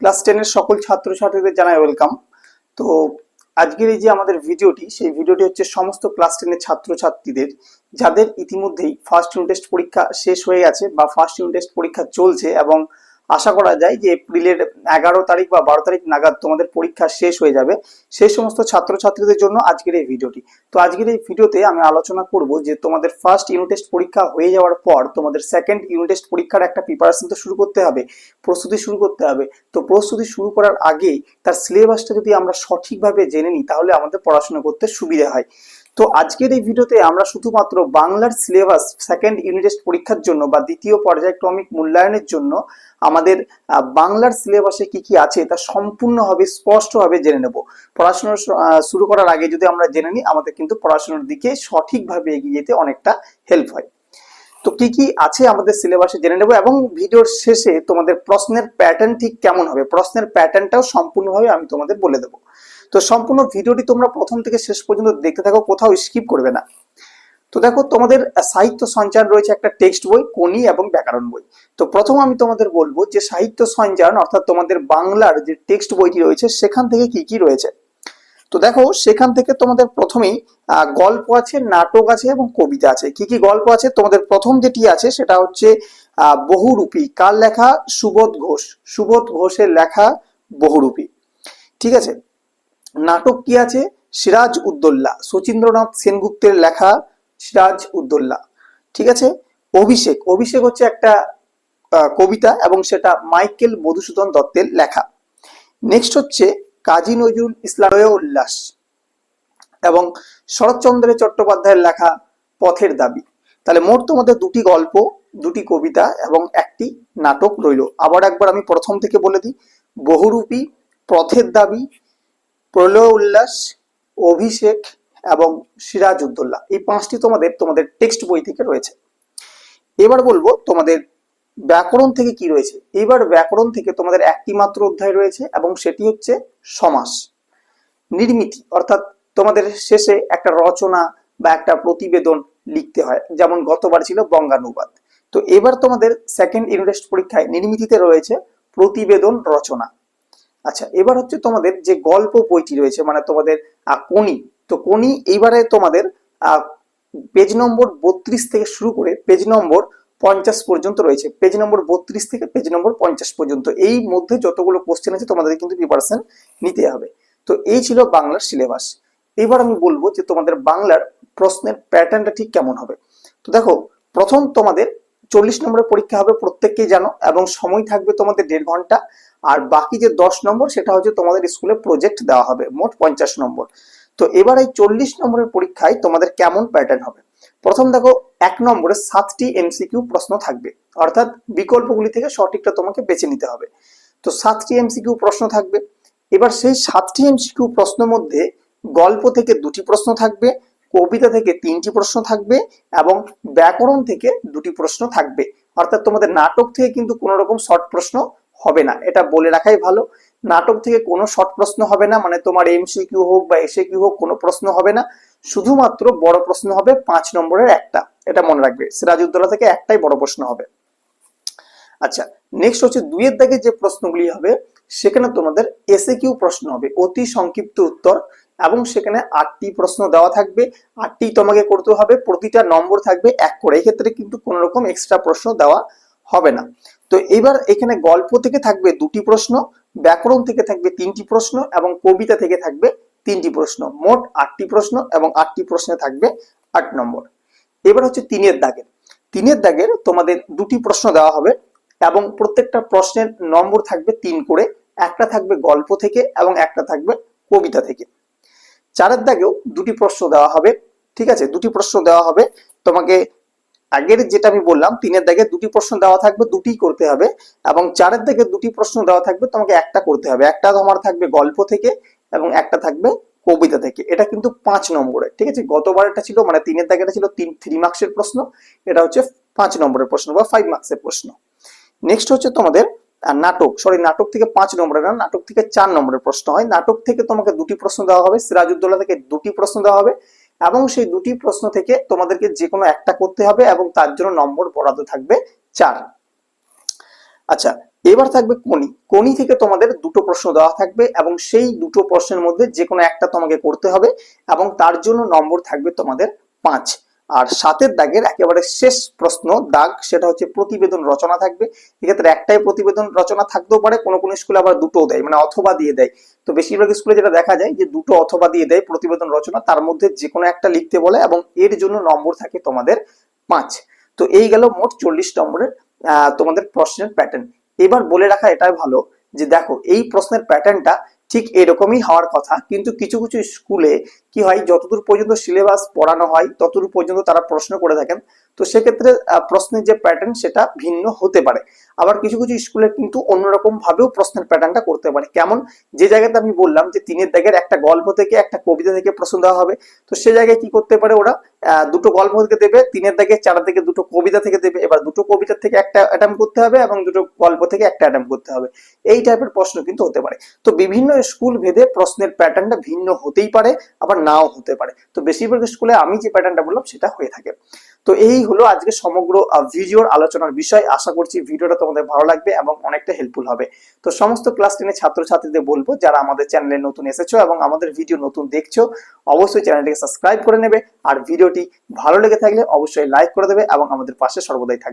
Class টেনের সকল ছাত্রছাত্রীদের জানাই ওয়েলকাম তো আজকের এই যে আমাদের ভিডিওটি, সেই ভিডিওটি হচ্ছে সমস্ত ক্লাস টেনের ছাত্রছাত্রীদের, যাদের ইতিমধ্যেই ফার্স্ট ইউনিট টেস্ট পরীক্ষা শেষ হয়ে গেছে বা ফার্স্ট ইউনিট টেস্ট পরীক্ষা চলছে এবং আশা করা যায় যে এপ্রিলের এগারো তারিখ বা বারো তারিখ নাগাদ তোমাদের পরীক্ষা শেষ হয়ে যাবে। সেই সমস্ত ছাত্রছাত্রীদের জন্য আজকের এই ভিডিওটি। তো আজকের এই ভিডিওতে আমি আলোচনা করব যে তোমাদের ফার্স্ট ইউনিট টেস্ট পরীক্ষা হয়ে যাওয়ার পর তোমাদের সেকেন্ড ইউনিট টেস্ট পরীক্ষার একটা প্রিপারেশন তো শুরু করতে হবে, প্রস্তুতি শুরু করতে হবে। তো প্রস্তুতি শুরু করার আগেই তার সিলেবাসটা যদি আমরা সঠিকভাবে জেনে নিই তাহলে আমাদের পড়াশোনা করতে সুবিধা হয়। তো আজকের এই ভিডিওতে আমরা শুধুমাত্র বাংলার সিলেবাস সেকেন্ড ইউনিট টেস্ট পরীক্ষার জন্য বা দ্বিতীয় পর্যায়ক্রমিক মূল্যায়নের জন্য আমাদের বাংলার সিলেবাসে কি কি আছে তা সম্পূর্ণভাবে স্পষ্টভাবে জেনে নেব। পড়াশোনা শুরু করার আগে যদি আমরা জেনে নিই, আমাদের কিন্তু পড়াশোনার দিকে সঠিকভাবে এগিয়ে যেতে অনেকটা হেল্প হয়। তো কি কি আছে আমাদের সিলেবাসে জেনে নেব এবং ভিডিওর শেষে তোমাদের প্রশ্নের প্যাটার্ন ঠিক কেমন হবে? প্রশ্নের প্যাটার্নটাও সম্পূর্ণভাবে আমি তোমাদের বলে দেবো। তো সম্পূর্ণ ভিডিওটি তোমরা প্রথম থেকে শেষ পর্যন্ত দেখতে থাকো, কোথাও স্কিপ করবে না। তো দেখো, তোমাদের সাহিত্য সঞ্চার রয়েছে একটা টেক্সট বই কোনি এবং ব্যাকরণ বই। তো প্রথম আমি তোমাদের বলব যে সাহিত্য সঞ্চারণ অর্থাৎ তোমাদের বাংলার যে টেক্সট বইটি রয়েছে, সেখান থেকে কি কি রয়েছে? তো দেখো, সেখান থেকে তোমাদের প্রথমেই গল্প আছে, নাটক আছে এবং কবিতা আছে। কি কি গল্প আছে? তোমাদের প্রথম যেটি আছে, সেটা হচ্ছে বহুরূপী। কার লেখা? সুবোধ ঘোষ। সুবোধ ঘোষের লেখা বহুরূপী। ঠিক আছে? নাটক কি আছে? সিরাজ উদ্দোল্লা শচীন্দ্রনাথ সেনগুপ্তের লেখা সিরাজ উদ্দোল্লা ঠিক আছে? অভিষেক অভিষেক হচ্ছে একটা কবিতা এবং সেটা মাইকেল মধুসূদন দত্তের লেখা। নেক্সট হচ্ছে কাজী নজরুল ইসলামীয় উল্লাস এবং শরৎচন্দ্র চট্টোপাধ্যায়ের লেখা পথের দাবি। তাহলে মোট তোমাদের দুটি গল্প, দুটি কবিতা এবং একটি নাটক রইল। আবার একবার আমি প্রথম থেকে বলে দিই, বহুরূপী পথের দাবি প্রলয় উল্লাস অভিষেক এবং সিরাজ উদ্দোল্লা এই পাঁচটি তোমাদের তোমাদের টেক্সট বই থেকে রয়েছে। এবার বলব তোমাদের ব্যাকরণ থেকে কি রয়েছে। এবার ব্যাকরণ থেকে তোমাদের একটি মাত্র অধ্যায় রয়েছে এবং সেটি হচ্ছে সমাস, নির্মিতি। অর্থাৎ তোমাদের শেষে একটা রচনা বা একটা প্রতিবেদন লিখতে হয়, যেমন গতবার ছিল বঙ্গানুবাদ তো এবার তোমাদের সেকেন্ড ইউনিটেস্ট পরীক্ষায় নির্মিতিতে রয়েছে প্রতিবেদন রচনা। আচ্ছা এবার হচ্ছে তোমাদের যে গল্প বইটি রয়েছে মানে তোমাদের কোনি তো কোনি এইবারে তোমাদের পেজ নম্বর বত্রিশ থেকে শুরু করে পেজ নম্বর পঞ্চাশ পর্যন্ত রয়েছে। পেজ নম্বর বত্রিশ থেকে পেজ নম্বর পঞ্চাশ পর্যন্ত। এই মধ্যে যতগুলো কোশ্চেন আছে তোমাদের কিন্তু প্রিপারেশন নিতে হবে। তো এই ছিল বাংলার সিলেবাস এবার আমি বলব যে তোমাদের বাংলার প্রশ্নের প্যাটার্নটা ঠিক কেমন হবে? তো দেখো, প্রথম তোমাদের চল্লিশ নম্বরের পরীক্ষা হবে, প্রত্যেককেই জানো, এবং সময় থাকবে তোমাদের দেড় ঘণ্টা। আর বাকি যে দশ নম্বর, সেটা হচ্ছে তোমাদের স্কুলে প্রজেক্ট দেওয়া হবে, মোট পঞ্চাশ নম্বর। তো এবার এই চল্লিশ নম্বরের পরীক্ষায় তোমাদের কেমন প্যাটার্ন হবে? প্রথম দেখো, এক নম্বরে সাতটি এমসিকিউ প্রশ্ন থাকবে। অর্থাৎ বিকল্পগুলি থেকে সঠিকটা তোমাকে বেছে নিতে হবে। তো সাতটি এমসিকিউ প্রশ্ন থাকবে। এবার সেই সাতটি এমসিকিউ প্রশ্ন মধ্যে গল্প থেকে দুটি প্রশ্ন থাকবে, কবিতা থেকে তিনটি প্রশ্ন থাকবে এবং ব্যাকরণ থেকে দুটি প্রশ্ন থাকবে। অর্থাৎ তোমাদের নাটক থেকে কিন্তু কোনো রকম শর্ট প্রশ্ন হবে না। এটা বলে রাখাই ভালো। নাটক থেকে কোনো শর্ট প্রশ্ন হবে না মানে তোমার এমসিকিউ হোক বা এসে কিউ হোক, কোনো প্রশ্ন হবে না। শুধুমাত্র বড় প্রশ্ন হবে পাঁচ নম্বরের একটা। এটা মনে রাখবে। সিরাজউদ্দৌলা থেকে একটাই বড় প্রশ্ন হবে। আচ্ছা নেক্সট হচ্ছে দুইয়ের দাগে যে প্রশ্নগুলি হবে, সেখানে তোমাদের এসে কিউ প্রশ্ন হবে। অতি সংক্ষিপ্ত উত্তর এবং সেখানে আটটি প্রশ্ন দেওয়া থাকবে। আটটি তোমাকে করতে হবে। প্রতিটা নম্বর থাকবে এক করে। এক্ষেত্রে কিন্তু কোনো রকম এক্সট্রা প্রশ্ন দেওয়া হবে না। তো এবার এখানে গল্প থেকে থাকবে দুটি প্রশ্ন, ব্যাকরণ থেকে থাকবে তিনটি প্রশ্ন এবং কবিতা থেকে থাকবে তিনটি প্রশ্ন। মোট আটটি প্রশ্ন এবং আটটি প্রশ্নে থাকবে আট নম্বর। এবার হচ্ছে তিনের দাগের। তিনের দাগের তোমাদের দুটি প্রশ্ন দেওয়া হবে এবং প্রত্যেকটা প্রশ্নের নম্বর থাকবে তিন করে। একটা থাকবে গল্প থেকে এবং একটা থাকবে কবিতা থেকে। চারের দাগেও দুটি প্রশ্ন দেওয়া হবে, ঠিক আছে? দুটি প্রশ্ন দেওয়া হবে। তোমাকে আগের যেটা আমি বললাম, তিনের দাগে দুটি প্রশ্ন দেওয়া থাকবে দুটি করতে হবে এবং চারের দাগে দুটি প্রশ্ন দেওয়া থাকবে, তোমাকে একটা করতে হবে। একটা তোমার থাকবে গল্প থেকে এবং একটা থাকবে কবিতা থেকে। এটা কিন্তু পাঁচ নম্বরে ঠিক আছে? গতবার এটা ছিল মানে তিনের দাগেটা ছিল তিন থ্রি মার্কসের প্রশ্ন, এটা হচ্ছে পাঁচ নম্বরের প্রশ্ন বা ফাইভ মার্কসের প্রশ্ন। নেক্সট হচ্ছে তোমাদের নাটক। সরি নাটক থেকে পাঁচ নম্বরে না, নাটক থেকে চার নম্বরের প্রশ্ন হয়। নাটক থেকে তোমাকে দুটি প্রশ্ন দেওয়া হবে, সিরাজউদ্দৌলা থেকে দুটি প্রশ্ন দেওয়া হবে। এবং সেই দুটি প্রশ্ন থেকে তোমাদেরকে যে কোনো একটা করতে হবে এবং তার জন্য নম্বর বরাদ্দ থাকবে চার। আচ্ছা এবার থাকবে কোনি কোনি থেকে তোমাদের দুটো প্রশ্ন দেওয়া থাকবে এবং সেই দুটো প্রশ্নের মধ্যে যে কোনো একটা তোমাকে করতে হবে এবং তার জন্য নম্বর থাকবে তোমাদের পাঁচ। আর সাতের দাগের একেবারে শেষ প্রশ্ন দাগ, সেটা হচ্ছে প্রতিবেদন রচনা থাকবে। এক্ষেত্রে একটাই প্রতিবেদন রচনা থাকতেও পারে, কোনো কোনো স্কুলে আবার দুটোও দেয় মানে অথবা দিয়ে দেয়। তো বেশিরভাগ স্কুলে যেটা দেখা যায় যে দুটো অথবা দিয়ে দেয় প্রতিবেদন রচনা, তার মধ্যে যে কোনো একটা লিখতে বলে এবং এর জন্য নম্বর থাকে তোমাদের পাঁচ। তো এই গেল মোট চল্লিশ নম্বরের তোমাদের প্রশ্নের প্যাটার্ন এবার বলে রাখা এটাই ভালো যে দেখো, এই প্রশ্নের প্যাটার্নটা ঠিক এরকমই হওয়ার কথা। কিন্তু কিছু কিছু স্কুলে কি হয়, যতদূর পর্যন্ত সিলেবাস পড়ানো হয়, ততদূর পর্যন্ত তারা প্রশ্ন করে থাকেন। তো সেক্ষেত্রে প্রশ্নের যে প্যাটার্ন সেটা ভিন্ন হতে পারে। আবার কিছু কিছু স্কুলে কিন্তু অন্যরকম ভাবেও প্রশ্নের প্যাটার্নটা করতে পারে। কেমন? যে জায়গাতে আমি বললাম যে, তিনের দাগের একটা গল্প থেকে, একটা কবিতা থেকে প্রশ্ন দেওয়া হবে। তো সে জায়গায় কি করতে পারে ওরা? দুটো গল্প থেকে দেবে, তিনের দাগে চার থেকে দুটো কবিতা থেকে দেবে, এবার দুটো কবিতা থেকে একটা অ্যাটাম্প করতে হবে এবং দুটো গল্প থেকে একটা অ্যাটাম্প করতে হবে। এই টাইপের প্রশ্ন কিন্তু হতে পারে। তো বিভিন্ন স্কুল ভেদে প্রশ্নের প্যাটার্নটা ভিন্ন হতেই পারে, আবার নাও হতে পারে। তো বেশিরভাগ স্কুলে আমি যে প্যাটার্নটা বললাম সেটা হয়ে থাকে। তো এই হলো আজকে সমগ্র ভিডিওর আলোচনার বিষয়। আশা করছি ভিডিওটা তোমাদের ভালো লাগবে এবং অনেকটা হেল্পফুল হবে। তো সমস্ত ক্লাস টেনের ছাত্রছাত্রীদের বলব, যারা আমাদের চ্যানেলে নতুন এসেছ এবং আমাদের ভিডিও নতুন দেখছ, অবশ্যই চ্যানেলটিকে সাবস্ক্রাইব করে নেবে। আর ভিডিওটি ভালো লেগে থাকলে অবশ্যই লাইক করে দেবে এবং আমাদের পাশে সর্বদাই থাকবে।